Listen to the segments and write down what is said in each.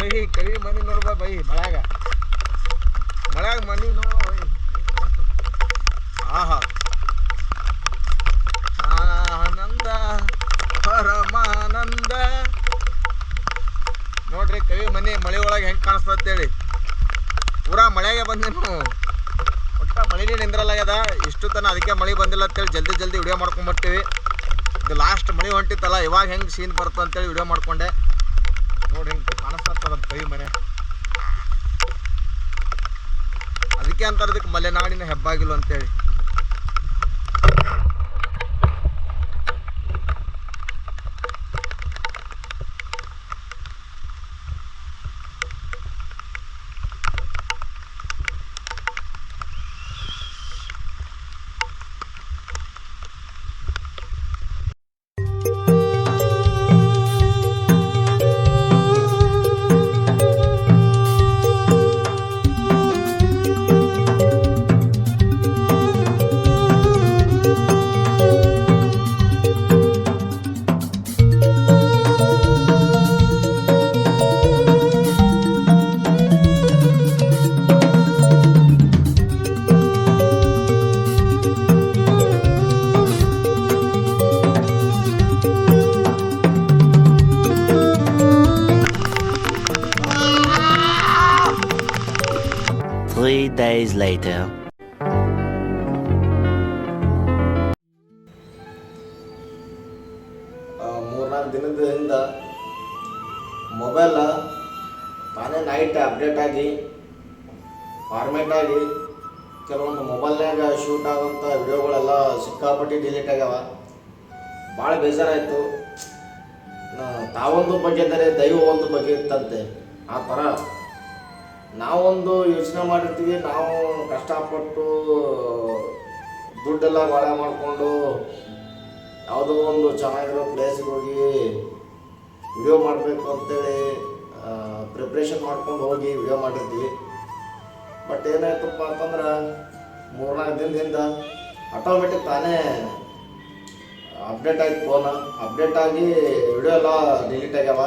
ನೋಡ ಬೈ, ಮಳ್ಯಾಗ. ಮಳ್ಯಾಗ ಮನೆ ನೋಡ ಬೈ. ಆಹಾ. ಆನಂದ, ಪರಮಾನಂದ. ನೋಡ್ರಿ ಕವಿ ಮನೆ ಮಳೆ ಒಳಗೆ ಹೆಂಗೆ ಕಾಣಿಸ್ತೇಳಿ ಪೂರಾ ಮಳೆಗೆ ಬಂದೇನು ಒಟ್ಟ ಮಳೆನೇ ನಿಂದ್ರಲ್ಲಾಗ್ಯದ. ಇಷ್ಟು ತನ ಅದಕ್ಕೆ ಮಳೆ ಬಂದಿಲ್ಲ ಅಂತೇಳಿ ಜಲ್ದಿ ಜಲ್ದಿ ವಿಡಿಯೋ ಮಾಡ್ಕೊಂಬರ್ತೀವಿ ಇದು ಲಾಸ್ಟ್ ಮಳೆ ಹೊಂಟಿತ್ತಲ್ಲ, ಇವಾಗ ಹೆಂಗೆ ಸೀನ್ ಬರುತ್ತೆ ಅಂತೇಳಿ ವಿಡಿಯೋ ಮಾಡ್ಕೊಂಡೆ. ನೋಡಿ ಹೆಂಗೆ ಕಾಣಿಸ್ತದ ಕೈ ಮನೆ. ಅದಕ್ಕೆ ಅಂತಾರೆ ಅದಕ್ಕೆ ಮಲೆನಾಡಿನ ಹೆಬ್ಬಾಗಿಲು ಅಂತೇಳಿ. Three days later. ಮೂರ್ನಾಲ್ಕು ದಿನದ ಹಿಂದ ಮೊಬೈಲ ತಾನೇ ನೈಟ್ ಅಪ್ಡೇಟ್ ಆಗಿ ಫಾರ್ಮೇಟ್ ಆಗಿ, ಕೆಲವೊಂದು ಮೊಬೈಲ್ನಾಗ ಶೂಟ್ ಆಗೋಂಥ ವಿಡಿಯೋಗಳೆಲ್ಲ ಸಿಕ್ಕಾಪಟ್ಟಿ ಡಿಲೀಟ್ ಆಗ್ಯಾವ. ಭಾಳ ಬೇಜಾರಾಯಿತು. ತಾವೊಂದು ಬಗೆದರೆ ದೈವ ಒಂದು ಬಗ್ಗೆ ಇತ್ತಂತೆ ಆ ಥರ ನಾವೊಂದು ಯೋಚನೆ ಮಾಡಿರ್ತೀವಿ, ನಾವು ಕಷ್ಟಪಟ್ಟು ದುಡ್ಡೆಲ್ಲ ಬಾಳ ಮಾಡಿಕೊಂಡು ಯಾವುದೋ ಒಂದು ಚೆನ್ನಾಗಿರೋ ಪ್ಲೇಸ್ಗೆ ಹೋಗಿ ವಿಡಿಯೋ ಮಾಡಬೇಕು ಅಂತೇಳಿ ಪ್ರಿಪ್ರೇಷನ್ ಮಾಡ್ಕೊಂಡು ಹೋಗಿ ವಿಡಿಯೋ ಮಾಡಿರ್ತೀವಿ. ಬಟ್ ಏನಾಯ್ತಪ್ಪ ಅಂತಂದ್ರೆ ಮೂರ್ನಾಲ್ಕು ದಿನದಿಂದ ಆಟೋಮೆಟಿಕ್ ತಾನೇ ಅಪ್ಡೇಟ್ ಆಯ್ತು ಫೋನ್ ಅಪ್ಡೇಟ್ ಆಗಿ ವಿಡಿಯೋ ಎಲ್ಲ ಡಿಲೀಟ್ ಆಗ್ಯಾವ.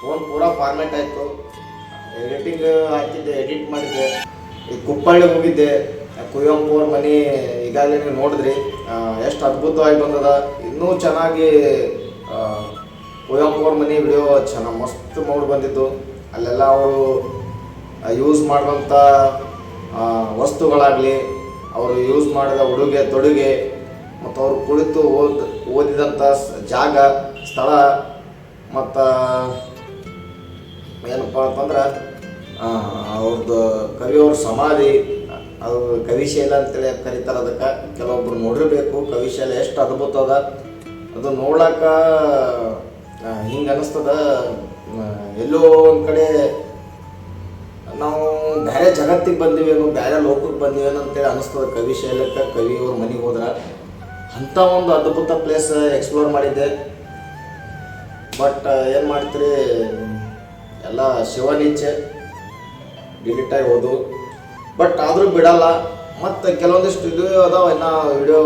ಫೋನ್ ಪೂರಾ ಫಾರ್ಮೇಟ್ ಆಯಿತು. ಎಡಿಟಿಂಗ್ ಹಾಕಿದ್ದೆ ಎಡಿಟ್ ಮಾಡಿದ್ದೆ. ಈ ಕುಪ್ಪಳ್ಳಿ ಹೋಗಿದ್ದೆ ಕುವೆಂಪು ಅವ್ರ ಮನೆ ಈಗಾಗಲೇ ನೀವು ನೋಡಿದ್ರಿ. ಎಷ್ಟು ಅದ್ಭುತವಾಗಿ ಬಂದದ. ಇನ್ನೂ ಚೆನ್ನಾಗಿ ಕುವೆಂಪು ಅವ್ರ ಮನೆ ವಿಡಿಯೋ ಚೆನ್ನಾಗಿ ಮಸ್ತ್ ಮೂಡ್ ಬಂದಿದ್ದು ಅಲ್ಲೆಲ್ಲ ಅವರು ಯೂಸ್ ಮಾಡುವಂಥ ವಸ್ತುಗಳಾಗಲಿ, ಅವರು ಯೂಸ್ ಮಾಡಿದ ಉಡುಗೆ, ತೊಡುಗೆ, ಮತ್ತು ಅವರು ಕುಳಿತು ಓದ್ ಓದಿದಂಥ ಜಾಗ, ಸ್ಥಳ, ಮತ್ತು ಏನಪ್ಪ ಅಂತಂದ್ರೆ ಅವ್ರದ್ದು ಕವಿಯವ್ರ ಸಮಾಧಿ ಅದು ಕವಿಶೈಲ ಅಂತೇಳಿ ಕರೀತಾರೆ ಅದಕ್ಕೆ. ಕೆಲವೊಬ್ರು ನೋಡಿರಬೇಕು ಕವಿಶೈಲ ಎಷ್ಟು ಅದ್ಭುತ ಅದ. ಅದು ನೋಡ್ಲಾಕ ಹಿಂಗೆ ಅನಿಸ್ತದ. ಆ, ಎಲ್ಲೋ ಒಂದು ಕಡೆ ನಾವು ಬೇರೆ ಜಗತ್ತಿಗೆ ಬಂದಿವೇನು ಬೇರೆ ಲೋಕಕ್ಕೆ ಬಂದಿವೇನು ಅಂತೇಳಿ ಅನಿಸ್ತದ ಕವಿಶೈಲಕ್ಕೆ ಕವಿಯವ್ರ ಮನೆಗೆ ಹೋದ್ರೆ. ಅಂಥ ಒಂದು ಅದ್ಭುತ ಪ್ಲೇಸ್ ಎಕ್ಸ್ಪ್ಲೋರ್ ಮಾಡಿದ್ದೆ. ಬಟ್ ಏನು ಮಾಡ್ತೀರಿ? ಎಲ್ಲ ಶಿವನಿಚ್ಛೆ ಡಿಲೀಟ್ ಆಗಿ ಹೋದು. ಬಟ್ ಆದರೂ ಬಿಡಲ್ಲ. ಮತ್ತು ಕೆಲವೊಂದಿಷ್ಟು ಇದು ಅದಾವ, ಇನ್ನು ವಿಡಿಯೋ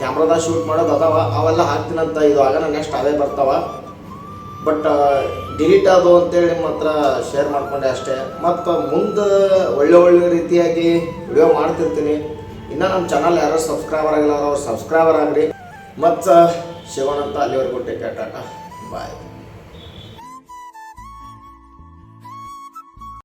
ಕ್ಯಾಮ್ರಾದಾಗ ಶೂಟ್ ಮಾಡೋದು ಅದಾವ. ಅವೆಲ್ಲ ಹಾಕ್ತೀನಂತ ಇದು ಆಗನ ನೆಕ್ಸ್ಟ್ ಅದೇ ಬರ್ತಾವ. ಬಟ್ ಡಿಲೀಟ್ ಆದವು ಅಂತೇಳಿ ನಿಮ್ಮ ಹತ್ರ ಶೇರ್ ಮಾಡ್ಕೊಂಡೆ ಅಷ್ಟೇ. ಮತ್ತು ಮುಂದೆ ಒಳ್ಳೆ ಒಳ್ಳೆ ರೀತಿಯಾಗಿ ವಿಡಿಯೋ ಮಾಡ್ತಿರ್ತೀನಿ. ಇನ್ನು ನಮ್ಮ ಚಾನಲ್ ಯಾರೋ ಸಬ್ಸ್ಕ್ರೈಬರ್ ಆಗಿಲ್ಲ ಅವ್ರು ಸಬ್ಸ್ಕ್ರೈಬರ್ ಆಗ್ರಿ. ಮತ್ತು ಸಿಗೋಣ ಅಂತ ಅಲ್ಲಿವರೆಗೂ ಟೇಕ್ ಟಾಟಾ. ಬಾಯ್